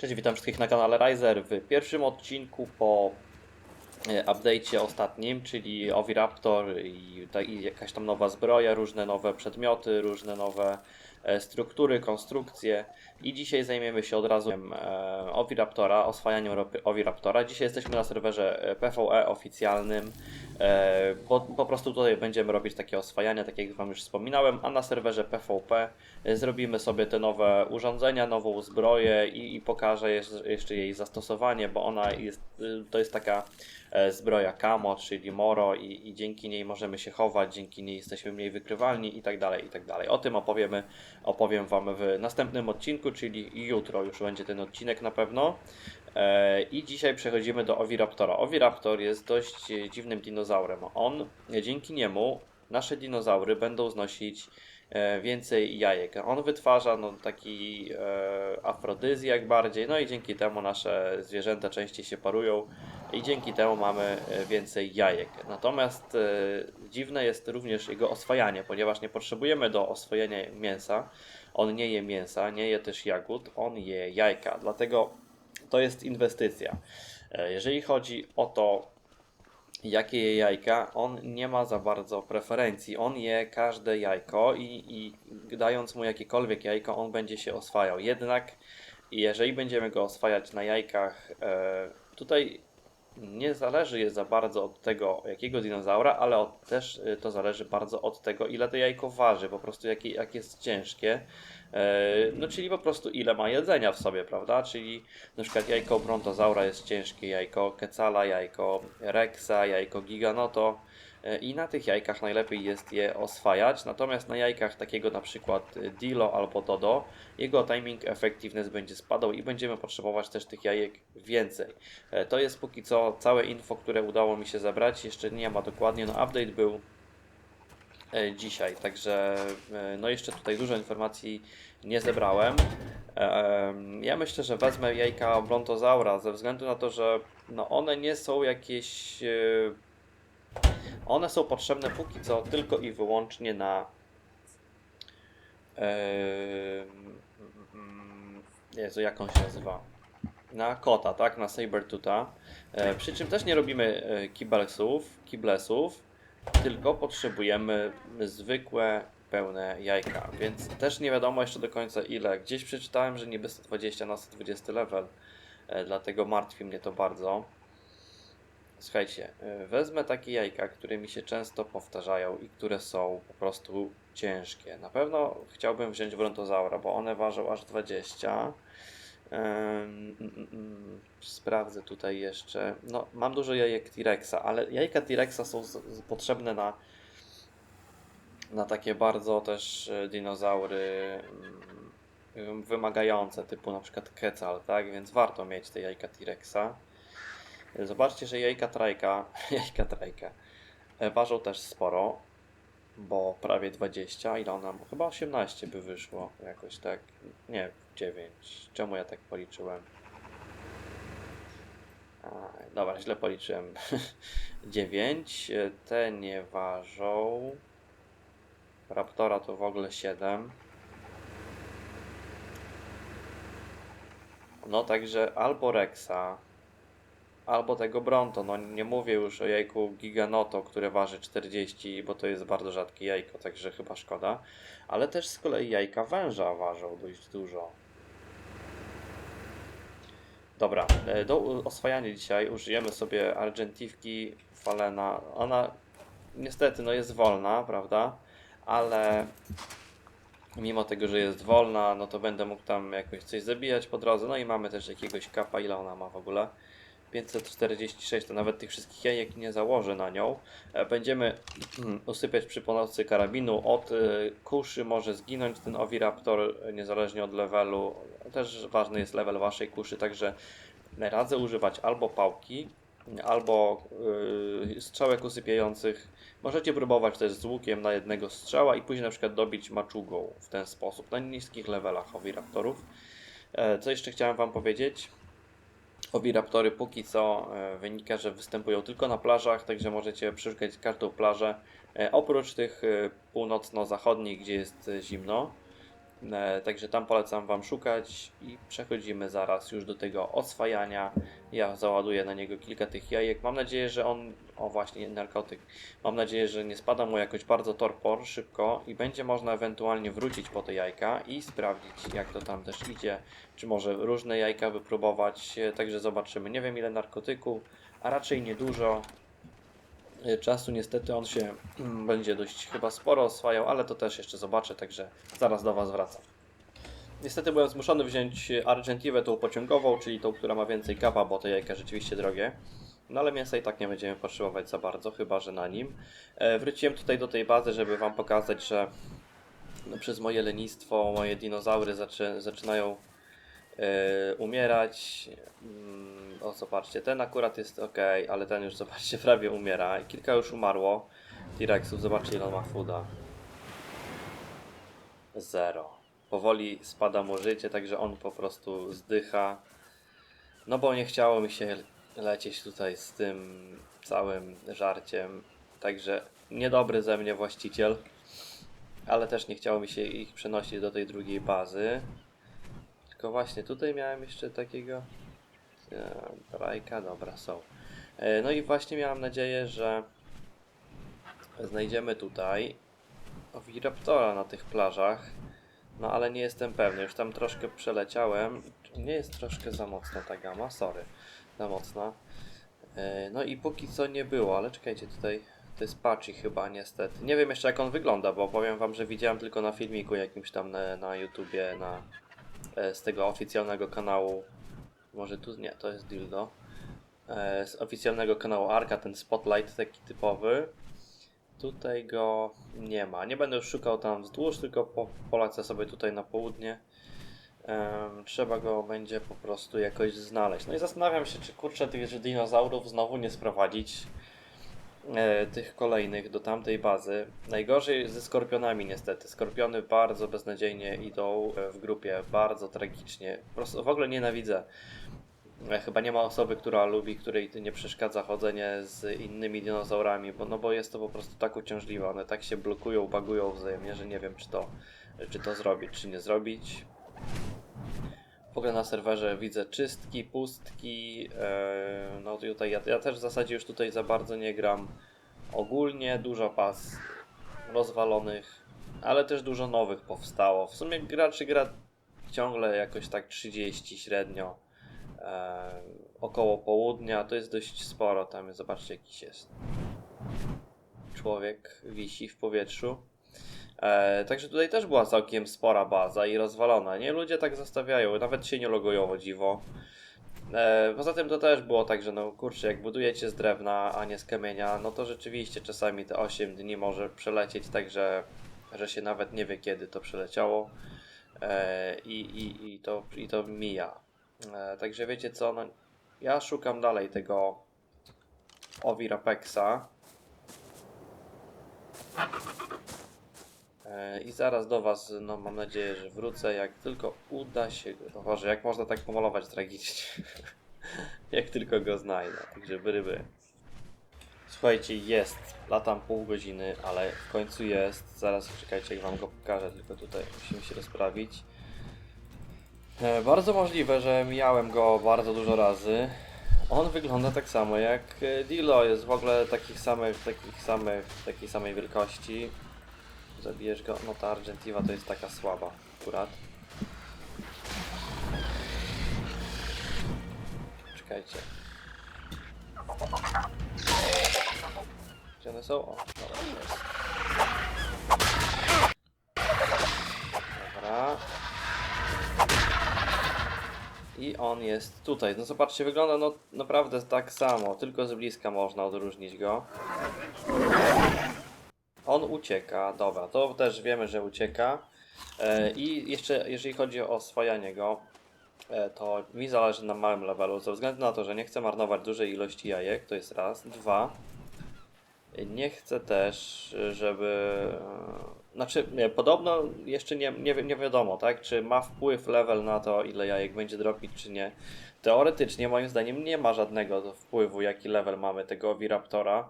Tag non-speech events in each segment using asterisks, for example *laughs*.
Cześć, witam wszystkich na kanale Riser. W pierwszym odcinku po e, update'cie ostatnim, czyli Oviraptor i, ta- i jakaś tam nowa zbroja, różne nowe przedmioty, różne nowe struktury, konstrukcje. I dzisiaj zajmiemy się od razu e, Oviraptora, oswajaniem Oviraptora. Dzisiaj jesteśmy na serwerze e, PvE oficjalnym, e, bo po prostu tutaj będziemy robić takie oswajania, tak jak Wam już wspominałem, a na serwerze PvP e, zrobimy sobie te nowe urządzenia, nową zbroję i, i pokażę jeszcze, jej zastosowanie, bo ona jest, to jest taka e, zbroja Camo, czyli Moro i, i dzięki niej możemy się chować, dzięki niej jesteśmy mniej wykrywalni i tak dalej, i tak dalej. O tym opowiemy, opowiem Wam w następnym odcinku, czyli jutro już będzie ten odcinek na pewno. E, I dzisiaj przechodzimy do Oviraptora. Oviraptor jest dość e, dziwnym dinozaurem. On, e, dzięki niemu, nasze dinozaury będą znosić e, więcej jajek. On wytwarza no, taki e, afrodyzjak bardziej, no i dzięki temu nasze zwierzęta częściej się parują i dzięki temu mamy e, więcej jajek. Natomiast e, dziwne jest również jego oswajanie, ponieważ nie potrzebujemy do oswojenia mięsa. On nie je mięsa, nie je też jagód, on je jajka. Dlatego to jest inwestycja. E, Jeżeli chodzi o to, jakie je jajka, on nie ma za bardzo preferencji. On je każde jajko i, i dając mu jakiekolwiek jajko, on będzie się oswajał. Jednak jeżeli będziemy go oswajać na jajkach, e, tutaj nie zależy jest za bardzo od tego, jakiego dinozaura, ale od, też y, to zależy bardzo od tego, ile to jajko waży, po prostu jakie, jak jest ciężkie. E, No, czyli po prostu ile ma jedzenia w sobie, prawda? Czyli na przykład jajko brontozaura jest ciężkie, jajko kecala, jajko rexa, jajko giganoto. E, I na tych jajkach najlepiej jest je oswajać, natomiast na jajkach takiego na przykład y, Dilo albo Dodo, jego timing effectiveness będzie spadał i będziemy potrzebować też tych jajek więcej. E, To jest póki co całe info, które udało mi się zebrać. Jeszcze nie ma dokładnie, no update był e, dzisiaj, także e, no jeszcze tutaj dużo informacji nie zebrałem. Em, Ja myślę, że wezmę jajka brontozaura ze względu na to, że no one nie są jakieś e, one są potrzebne póki co tylko i wyłącznie na mm, Jezu, jak on się nazywa? Na kota, tak? Na Sabertuta. E, przy czym też nie robimy e, kiblesów, kiblesów, tylko potrzebujemy zwykłe, pełne jajka, więc też nie wiadomo jeszcze do końca ile. Gdzieś przeczytałem, że niby 120 na 120 level, e, dlatego martwi mnie to bardzo. Słuchajcie, y, wezmę takie jajka, które mi się często powtarzają i które są po prostu ciężkie. Na pewno chciałbym wziąć brontozaura, bo one ważą aż 20. Ym, mm, mm, mm, Sprawdzę tutaj jeszcze. No, mam dużo jajek T-Rexa, ale jajka T-Rexa są potrzebne na, na takie bardzo też y, dinozaury wymagające, typu na przykład Quetzal, tak? Więc warto mieć te jajka T-Rexa. Zobaczcie, że jajka trajka, *laughs* jajka trajka e, ważą też sporo, bo prawie 20, ile ona, chyba 18 by wyszło jakoś tak, nie, 9, czemu ja tak policzyłem? A, dobra, źle policzyłem. *laughs* 9, e, te nie ważą, Raptora to w ogóle 7. No także albo Rexa, albo tego Bronto. No nie mówię już o jajku Giganoto, które waży 40, bo to jest bardzo rzadkie jajko, także chyba szkoda. Ale też z kolei jajka węża ważą dość dużo. Dobra, e, do oswajania dzisiaj użyjemy sobie Argentivki Falena. Ona niestety no jest wolna, prawda? Ale mimo tego, że jest wolna, no to będę mógł tam jakoś coś zabijać po drodze. No i mamy też jakiegoś kapa, ile ona ma w ogóle? 546, to nawet tych wszystkich jajek nie założę na nią. E, Będziemy *clears throat* usypiać przy pomocy karabinu. Od y, kuszy może zginąć ten Oviraptor, e, niezależnie od levelu. Też ważny jest level waszej kuszy, także radzę używać albo pałki, albo strzałek usypiających. Możecie próbować też z łukiem na jednego strzała i później na przykład dobić maczugą w ten sposób, na niskich levelach Oviraptorów. E, Co jeszcze chciałem Wam powiedzieć? Oviraptory póki co e, wynika, że występują tylko na plażach, także możecie przeszukać każdą plażę, e, oprócz tych e, północno-zachodnich, gdzie jest zimno. E, Także tam polecam Wam szukać i przechodzimy zaraz już do tego oswajania. Ja załaduję na niego kilka tych jajek. Mam nadzieję, że on. O, właśnie, narkotyk. Mam nadzieję, że nie spada mu jakoś bardzo torpor szybko i będzie można ewentualnie wrócić po te jajka i sprawdzić, jak to tam też idzie. Czy może różne jajka wypróbować. Także zobaczymy. Nie wiem, ile narkotyku, a raczej niedużo. E, Czasu niestety on się mm, będzie dość chyba sporo oswajał, ale to też jeszcze zobaczę, także zaraz do Was wracam. Niestety byłem zmuszony wziąć Argentiwę tą pociągową, czyli tą, która ma więcej kapa, bo te jajka rzeczywiście drogie. No ale mięsa i tak nie będziemy potrzebować za bardzo, chyba że na nim. E, wróciłem tutaj do tej bazy, żeby Wam pokazać, że no, przez moje lenistwo moje dinozaury zaczy, zaczynają umierać. Mm, o, zobaczcie, ten akurat jest ok, ale ten już, zobaczcie, *laughs* prawie umiera. Kilka już umarło. T-Rexów, zobaczcie ile on ma fooda. Zero. Powoli spada mu życie, także on po prostu zdycha. No bo nie chciało mi się lecieć tutaj z tym całym żarciem. Także niedobry ze mnie właściciel. Ale też nie chciało mi się ich przenosić do tej drugiej bazy. Tylko właśnie tutaj miałem jeszcze takiego e, Rajka, dobra, są. E, No i właśnie miałem nadzieję, że znajdziemy tutaj Oviraptora na tych plażach. No ale nie jestem pewny, już tam troszkę przeleciałem. Nie jest troszkę za mocna ta gama, sorry. Za mocna. E, No i póki co nie było, ale czekajcie, tutaj to jest Patchy chyba niestety. Nie wiem jeszcze jak on wygląda, bo powiem wam, że widziałem tylko na filmiku jakimś tam na, na YouTubie, na, e, z tego oficjalnego kanału. Może tu, nie, to jest Dildo. E, Z oficjalnego kanału Arka, ten spotlight taki typowy. Tutaj go nie ma. Nie będę już szukał tam wzdłuż, tylko po, polecę sobie tutaj na południe. Em, trzeba go będzie po prostu jakoś znaleźć. No i zastanawiam się, czy kurczę tych dinozaurów znowu nie sprowadzić e, tych kolejnych do tamtej bazy. Najgorzej ze skorpionami niestety. Skorpiony bardzo beznadziejnie idą e, w grupie, bardzo tragicznie. Po prostu w ogóle nienawidzę. E, Chyba nie ma osoby, która lubi, której nie przeszkadza chodzenie z innymi dinozaurami, bo, no bo jest to po prostu tak uciążliwe. One tak się blokują, bagują wzajemnie, że nie wiem, czy to, czy to zrobić, czy nie zrobić. W ogóle na serwerze widzę czystki, pustki. e, no tutaj ja, ja też w zasadzie już tutaj za bardzo nie gram. Ogólnie dużo pas rozwalonych, ale też dużo nowych powstało. W sumie graczy gra ciągle jakoś tak 30 średnio. E, około południa to jest dość sporo. Tam zobaczcie, jakiś jest człowiek wisi w powietrzu. E, także tutaj też była całkiem spora baza i rozwalona. Nie ludzie tak zostawiają, nawet się nie logują o dziwo. E, poza tym to też było tak, że no kurczę, jak budujecie z drewna, a nie z kamienia, no to rzeczywiście czasami te 8 dni może przelecieć tak, że, że się nawet nie wie kiedy to przeleciało. E, i, i, i, to, I to mija. E, także wiecie co, no, ja szukam dalej tego Ovirapexa. E, I zaraz do Was, no mam nadzieję, że wrócę, jak tylko uda się go. Boże, jak można tak pomalować tragicznie. *laughs* jak tylko go znajdę. Także bryby. Słuchajcie, jest. Latam pół godziny, ale w końcu jest. Zaraz czekajcie, jak Wam go pokażę, tylko tutaj musimy się rozprawić. E, Bardzo możliwe, że mijałem go bardzo dużo razy. On wygląda tak samo jak e, Dilo, jest w ogóle takich samych, takich samych, takiej samej wielkości. Zabijesz go, no ta Argentiva to jest taka słaba akurat. Czekajcie. Gdzie one są? O, dobra, jest. Dobra. I on jest tutaj. No zobaczcie, wygląda no naprawdę tak samo, tylko z bliska można odróżnić go. On ucieka, dobra, to też wiemy, że ucieka. E, I jeszcze jeżeli chodzi o oswajanie go, e, to mi zależy na małym levelu, ze względu na to, że nie chcę marnować dużej ilości jajek, to jest raz. Dwa, nie chcę też, żeby. e, Znaczy, nie, podobno jeszcze nie, nie, nie wiadomo, tak? Czy ma wpływ level na to, ile jajek będzie dropić, czy nie. Teoretycznie, moim zdaniem, nie ma żadnego wpływu, jaki level mamy tego Viraptora.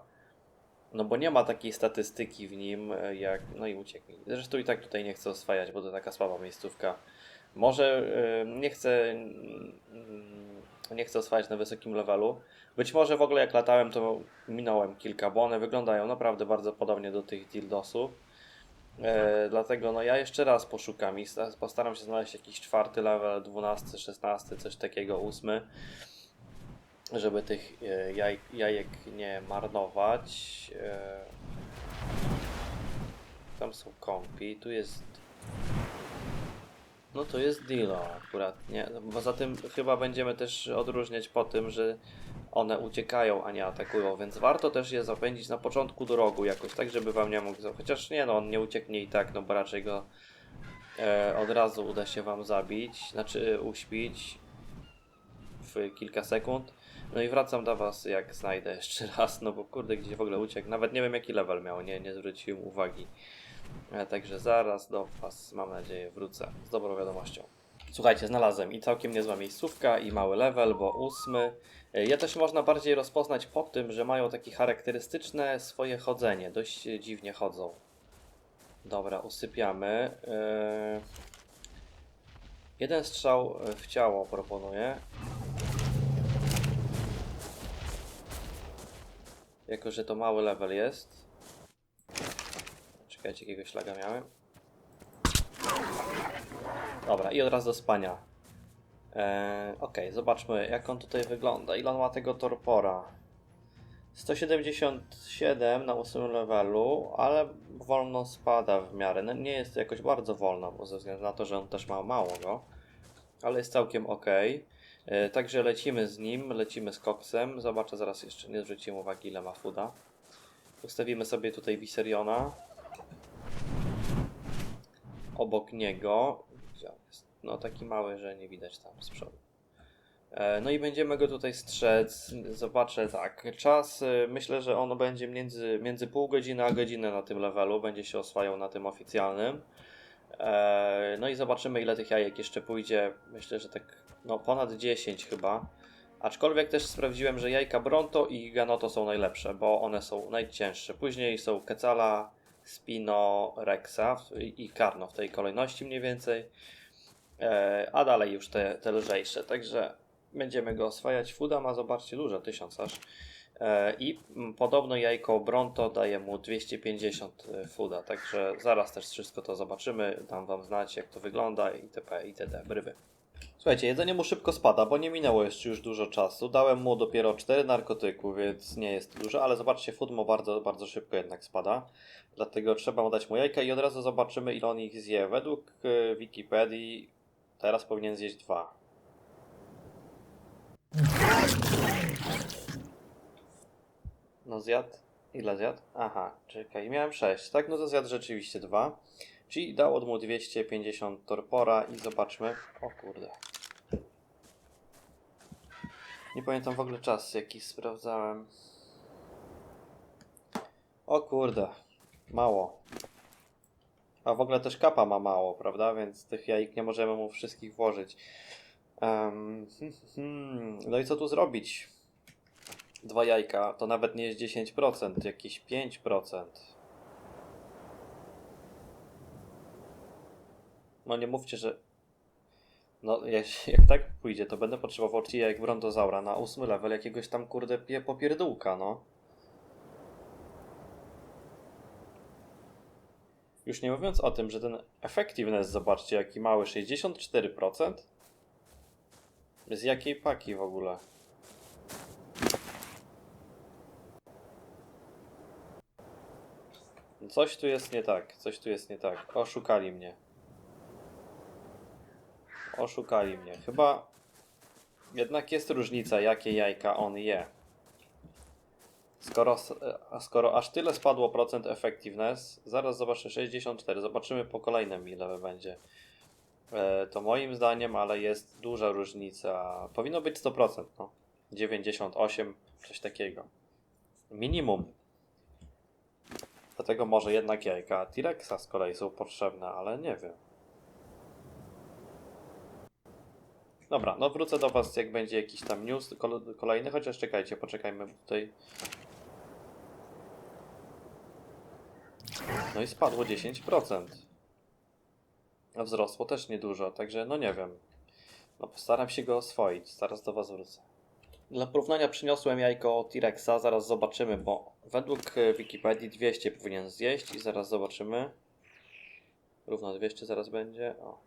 No bo nie ma takiej statystyki w nim e, jak. No i uciekł. Zresztą i tak tutaj nie chcę oswajać, bo to taka słaba miejscówka. Może e, nie chcę. mm, Nie chcę oswajać na wysokim levelu. Być może w ogóle jak latałem, to minąłem kilka, bo one wyglądają naprawdę bardzo podobnie do tych dildosów. E, dlatego no ja jeszcze raz poszukam i sta- postaram się znaleźć jakiś czwarty level, 12, 16, coś takiego, ósmy żeby tych e, jaj, jajek nie marnować. E, Tam są kompi, tu jest. No to jest Dilo akurat, nie? No, Poza tym chyba będziemy też odróżniać po tym, że one uciekają, a nie atakują, więc warto też je zapędzić na początku do rogu jakoś, tak żeby wam nie mógł... Chociaż nie no, on nie ucieknie i tak, no bo raczej go e, od razu uda się wam zabić, znaczy uśpić w kilka sekund. No i wracam do was jak znajdę jeszcze raz, no bo kurde gdzie w ogóle uciekł, nawet nie wiem jaki level miał, nie, nie zwróciłem uwagi. E, Także zaraz do was, mam nadzieję, wrócę z dobrą wiadomością. Słuchajcie, znalazłem i całkiem niezła miejscówka i mały level, bo ósmy. E, Je też można bardziej rozpoznać po tym, że mają takie charakterystyczne swoje chodzenie, dość dziwnie chodzą. Dobra, usypiamy. E, Jeden strzał w ciało proponuję. Jako, że to mały level jest. Czekajcie, jakiego szlaga miałem. Dobra, i od razu do spania. Eee, ok, zobaczmy jak on tutaj wygląda. Ile on ma tego torpora? 177 na 8 levelu, ale wolno spada w miarę. No, nie jest jakoś bardzo wolno, bo ze względu na to, że on też ma mało go. Ale jest całkiem ok. E, Także lecimy z nim, lecimy z koksem. Zobaczę zaraz jeszcze, nie zwróciłem uwagi ile ma fooda. Ustawimy sobie tutaj Viseriona. Obok niego. No taki mały, że nie widać tam z przodu. E, No i będziemy go tutaj strzec. Zobaczę tak. Czas y, myślę, że on będzie między, między pół godziny a godzinę na tym levelu. Będzie się oswajał na tym oficjalnym. E, No i zobaczymy ile tych jajek jeszcze pójdzie. Myślę, że tak no ponad 10 chyba. Aczkolwiek też sprawdziłem, że jajka Bronto i Ganoto są najlepsze, bo one są najcięższe. Później są Kecala, Spino, Rexa i Karno w tej kolejności mniej więcej. E, a dalej już te, te lżejsze. Także będziemy go oswajać. Fuda ma, zobaczcie, dużo, 1000 aż. E, I podobno jajko Bronto daje mu 250 fuda, także zaraz też wszystko to zobaczymy, dam wam znać jak to wygląda itp. itd. bryby. Słuchajcie, jedzenie mu szybko spada, bo nie minęło jeszcze już dużo czasu. Dałem mu dopiero 4 narkotyku, więc nie jest dużo, ale zobaczcie, food mu bardzo, bardzo szybko jednak spada. Dlatego trzeba mu dać mu jajka i od razu zobaczymy ile on ich zje. Według e, Wikipedii teraz powinien zjeść dwa. No zjadł. Ile zjadł? Aha, czekaj, miałem 6, tak? No to zjadł rzeczywiście dwa. Czyli dało mu 250 torpora i zobaczmy. O kurde. Nie pamiętam w ogóle czas, jaki sprawdzałem. O kurde, mało. A w ogóle też kapa ma mało, prawda? Więc tych jajek nie możemy mu wszystkich włożyć. Em, hmm, hmm. No i co tu zrobić? Dwa jajka to nawet nie jest 10%, jakieś 5%. No nie mówcie, że. No, jak, *laughs* jak tak pójdzie, to będę potrzebował ci jak brontozaura na ósmy level jakiegoś tam kurde pie, popierdółka, no. Już nie mówiąc o tym, że ten effectiveness, zobaczcie, jaki mały, 64%. Z jakiej paki w ogóle? Coś tu jest nie tak, coś tu jest nie tak. Oszukali mnie. Oszukali mnie. Chyba jednak jest różnica, jakie jajka on je. Skoro, a skoro aż tyle spadło procent effectiveness, zaraz zobaczę 64, zobaczymy po kolejnym ile będzie. E, to moim zdaniem, ale jest duża różnica. Powinno być 100%, no. 98, coś takiego. Minimum. Dlatego może jednak jajka T-Rexa z kolei są potrzebne, ale nie wiem. Dobra, no wrócę do Was, jak będzie jakiś tam news kol- kolejny, chociaż czekajcie, poczekajmy tutaj. No i spadło 10%. A wzrosło też niedużo, także no nie wiem. No postaram się go oswoić, zaraz do Was wrócę. Dla porównania przyniosłem jajko T-Rexa, zaraz zobaczymy, bo według e, Wikipedii 200 powinien zjeść i zaraz zobaczymy. Równo 200 zaraz będzie. O.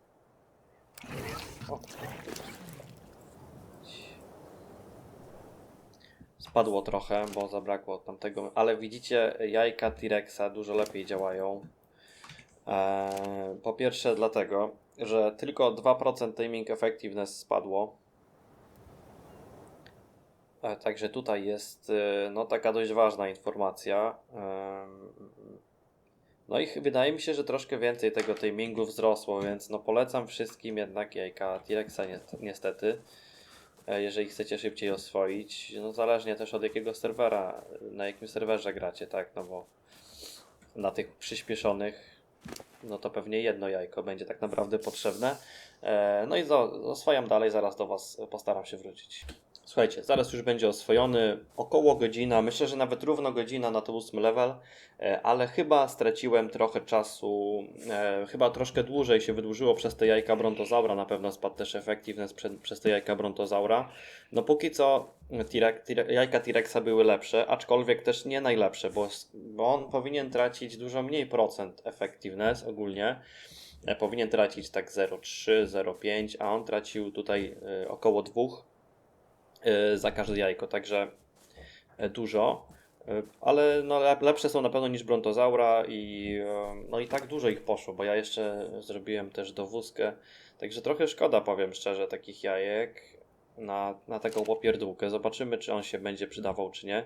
Spadło trochę, bo zabrakło tamtego, ale widzicie, jajka T-Rexa dużo lepiej działają. Eee, po pierwsze dlatego, że tylko 2% timing effectiveness spadło. E, Także tutaj jest e, no, taka dość ważna informacja. No i wydaje mi się, że troszkę więcej tego timingu wzrosło, więc no polecam wszystkim jednak jajka T-Rexa niest- niestety. E, Jeżeli chcecie szybciej oswoić, no zależnie też od jakiego serwera, na jakim serwerze gracie, tak, no bo na tych przyspieszonych, no to pewnie jedno jajko będzie tak naprawdę potrzebne. E, No i oswajam dalej, zaraz do Was postaram się wrócić. Słuchajcie, zaraz już będzie oswojony, około godzina, myślę, że nawet równo godzina na to ósmy level, e, ale chyba straciłem trochę czasu, e, chyba troszkę dłużej się wydłużyło przez te jajka brontozaura, na pewno spadł też przed, przez te jajka brontozaura. No póki co T-Rex- jajka T-Rexa były lepsze, aczkolwiek też nie najlepsze, bo, bo on powinien tracić dużo mniej procent effectiveness ogólnie. E, Powinien tracić tak 0,3, 0,5, a on tracił tutaj e, około 2 e, za każde jajko, także e, dużo. E, Ale no, lep- lepsze są na pewno niż Brontozaura i e, no i tak dużo ich poszło, bo ja jeszcze zrobiłem też dowózkę. Także trochę szkoda, powiem szczerze, takich jajek na, na taką popierdółkę. Zobaczymy, czy on się będzie przydawał, czy nie.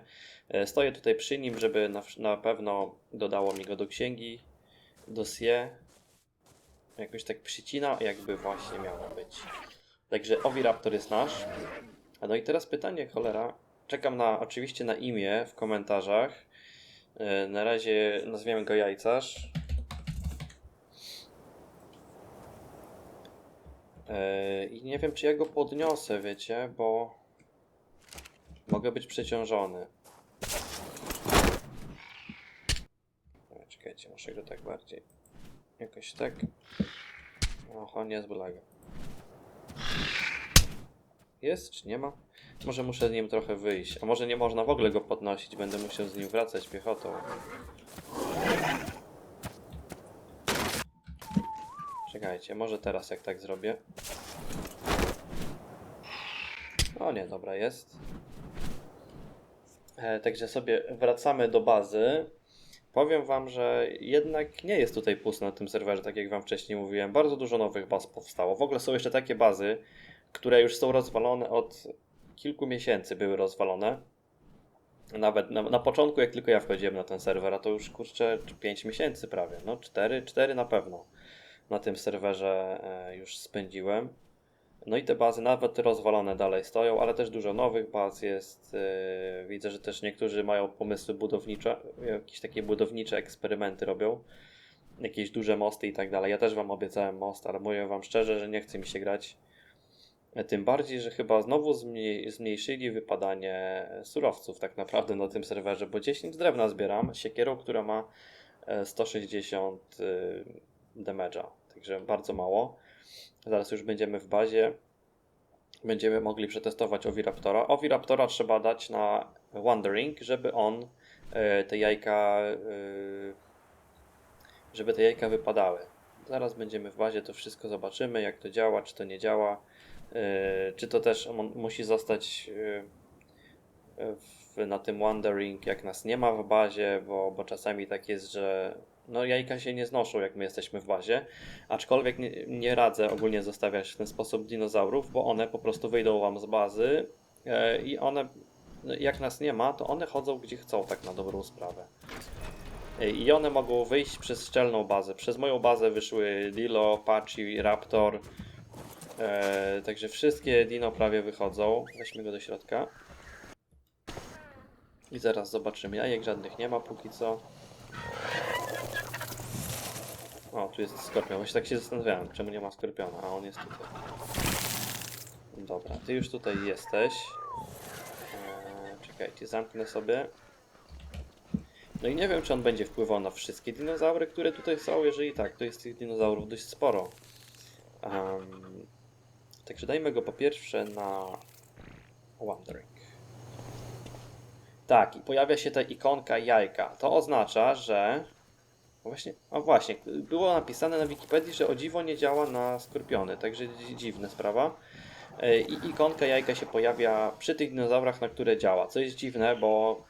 E, Stoję tutaj przy nim, żeby na, na pewno dodało mi go do księgi, dossier. Jakoś tak przycina, jakby właśnie miało być. Także Oviraptor jest nasz. No i teraz pytanie, cholera. Czekam na oczywiście na imię w komentarzach. E, Na razie nazwiemy go jajcarz. E, I nie wiem, czy ja go podniosę, wiecie, bo mogę być przeciążony. E, Czekajcie, muszę go tak bardziej. Jakoś tak. Oho, niezły laga. Jest czy nie ma? Może muszę z nim trochę wyjść. A może nie można w ogóle go podnosić, będę musiał z nim wracać piechotą. Czekajcie, może teraz jak tak zrobię. O nie, dobra jest. E, także sobie wracamy do bazy. Powiem Wam, że jednak nie jest tutaj pusto na tym serwerze, tak jak Wam wcześniej mówiłem. Bardzo dużo nowych baz powstało. W ogóle są jeszcze takie bazy, które już są rozwalone od kilku miesięcy, były rozwalone. Nawet na, na początku, jak tylko ja wchodziłem na ten serwer, a to już kurczę 5 miesięcy prawie, no 4, 4 na pewno na tym serwerze e, już spędziłem. No i te bazy nawet rozwalone dalej stoją, ale też dużo nowych baz jest. e, Widzę, że też niektórzy mają pomysły budownicze, jakieś takie budownicze eksperymenty robią. Jakieś duże mosty i tak dalej. Ja też Wam obiecałem most, ale mówię Wam szczerze, że nie chce mi się grać. E, Tym bardziej, że chyba znowu zmniej, zmniejszyli wypadanie surowców tak naprawdę na tym serwerze, bo 10 drewna zbieram siekierą, która ma e, 160 y, damage'a, także bardzo mało. Zaraz już będziemy w bazie. Będziemy mogli przetestować Oviraptora. Oviraptora trzeba dać na Wandering, żeby on e, te jajka e, żeby te jajka wypadały. Zaraz będziemy w bazie, to wszystko zobaczymy, jak to działa, czy to nie działa. Yy, czy to też musi zostać yy, w, na tym Wandering, jak nas nie ma w bazie, bo, bo czasami tak jest, że no jajka się nie znoszą, jak my jesteśmy w bazie. Aczkolwiek nie, nie radzę ogólnie zostawiać w ten sposób dinozaurów, bo one po prostu wyjdą wam z bazy i one, no, jak nas nie ma, to one chodzą gdzie chcą, tak na dobrą sprawę. I one mogą wyjść przez szczelną bazę. Przez moją bazę wyszły Dilo, Pachi, Raptor. E, także wszystkie dino prawie wychodzą. Weźmy go do środka. I zaraz zobaczymy. Jajek żadnych nie ma póki co. O, tu jest skorpion. Właśnie tak się zastanawiałem, czemu nie ma skorpiona, a on jest tutaj. Dobra, ty już tutaj jesteś. E, czekajcie, zamknę sobie. No i nie wiem, czy on będzie wpływał na wszystkie dinozaury, które tutaj są. Jeżeli tak, to jest tych dinozaurów dość sporo. Em, także dajmy go po pierwsze na Wandering. Tak, i pojawia się ta ikonka jajka. To oznacza, że. Właśnie, a właśnie, było napisane na Wikipedii, że o dziwo nie działa na skorpiony, także dzi- dziwna sprawa. E, I ikonka jajka się pojawia przy tych dinozaurach, na które działa. Co jest dziwne, bo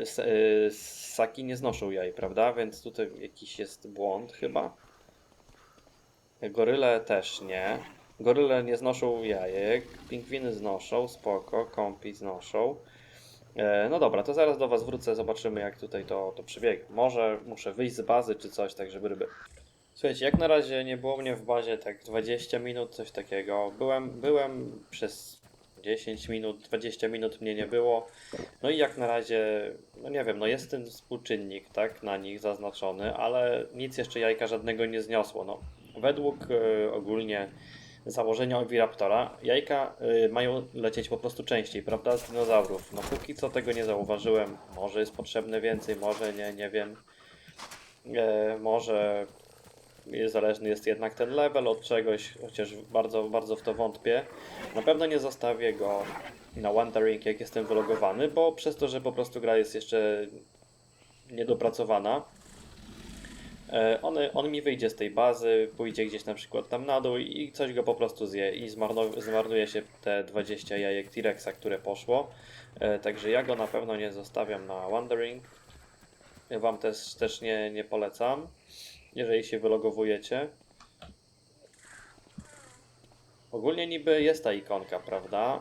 y, ssaki nie znoszą jaj, prawda? Więc tutaj jakiś jest błąd chyba. Goryle też nie. Goryle nie znoszą jajek, pingwiny znoszą, spoko, kąpi znoszą. E, No dobra, to zaraz do Was wrócę, zobaczymy jak tutaj to, to przebiega. Może muszę wyjść z bazy czy coś, tak żeby ryby. Słuchajcie, jak na razie nie było mnie w bazie tak 20 minut, coś takiego. Byłem, byłem przez 10 minut, 20 minut mnie nie było. No i jak na razie, no nie wiem, no jest ten współczynnik, tak, na nich zaznaczony, ale nic jeszcze jajka żadnego nie zniosło. No, według e, ogólnie założenia Oviraptora, jajka y, mają lecieć po prostu częściej, prawda, z dinozaurów. No póki co tego nie zauważyłem. Może jest potrzebne więcej, może nie, nie wiem. E, może zależny jest jednak ten level od czegoś, chociaż bardzo, bardzo w to wątpię. Na pewno nie zostawię go na Wandering, jak jestem wylogowany, bo przez to, że po prostu gra jest jeszcze niedopracowana, E, On, on mi wyjdzie z tej bazy, pójdzie gdzieś na przykład tam na dół i coś go po prostu zje i zmarnuje się te 20 jajek T-Rexa, które poszło. E, Także ja go na pewno nie zostawiam na Wandering. Wam też, też nie, nie polecam, jeżeli się wylogowujecie. Ogólnie niby jest ta ikonka, prawda,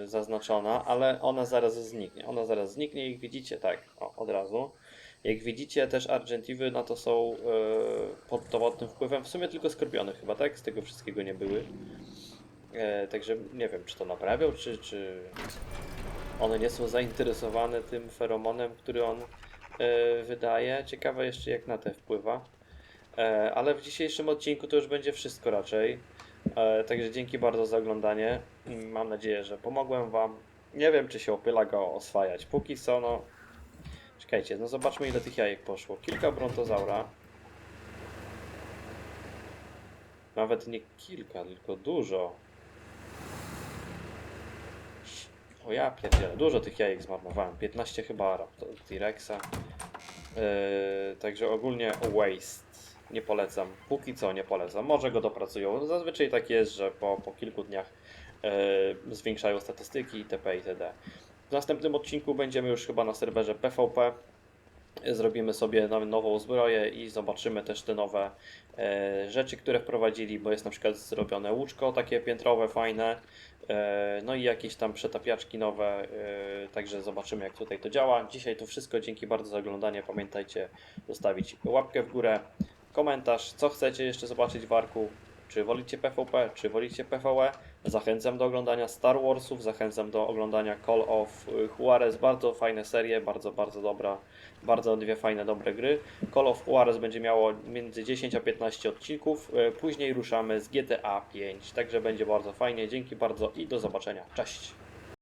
yy, zaznaczona, ale ona zaraz zniknie. Ona zaraz zniknie i widzicie, tak, o, od razu. Jak widzicie, też Argentiwy na to są yy, pod dowodnym wpływem. W sumie tylko skorpiony chyba, tak? Z tego wszystkiego nie były. E, także nie wiem, czy to naprawią, czy, czy one nie są zainteresowane tym feromonem, który on e, wydaje. Ciekawe jeszcze, jak na te wpływa. E, ale w dzisiejszym odcinku to już będzie wszystko raczej. E, także dzięki bardzo za oglądanie. Mm, Mam nadzieję, że pomogłem Wam. Nie wiem, czy się opyla go oswajać. Póki co, no. Czekajcie, no zobaczmy, ile tych jajek poszło. Kilka brontozaura. Nawet nie kilka, tylko dużo. O ja pierdzielę, dużo tych jajek zmarnowałem. 15 chyba T-Rexa. Yy, także ogólnie waste. Nie polecam. Póki co nie polecam. Może go dopracują. Zazwyczaj tak jest, że po, po kilku dniach yy, zwiększają statystyki itp. itd. W następnym odcinku będziemy już chyba na serwerze PvP. Zrobimy sobie now- nową zbroję i zobaczymy też te nowe e, rzeczy, które wprowadzili, bo jest na przykład zrobione łóżko takie piętrowe, fajne, e, no i jakieś tam przetapiaczki nowe, e, także zobaczymy jak tutaj to działa. Dzisiaj to wszystko, dzięki bardzo za oglądanie, pamiętajcie zostawić łapkę w górę, komentarz, co chcecie jeszcze zobaczyć w Arku, czy wolicie PvP, czy wolicie PvE. Zachęcam do oglądania Star Warsów, zachęcam do oglądania Call of Juarez, bardzo fajne serie, bardzo, bardzo dobra, bardzo dwie fajne, dobre gry. Call of Juarez będzie miało między 10 a 15 odcinków, y, później ruszamy z GTA 5, także będzie bardzo fajnie, dzięki bardzo i do zobaczenia, cześć!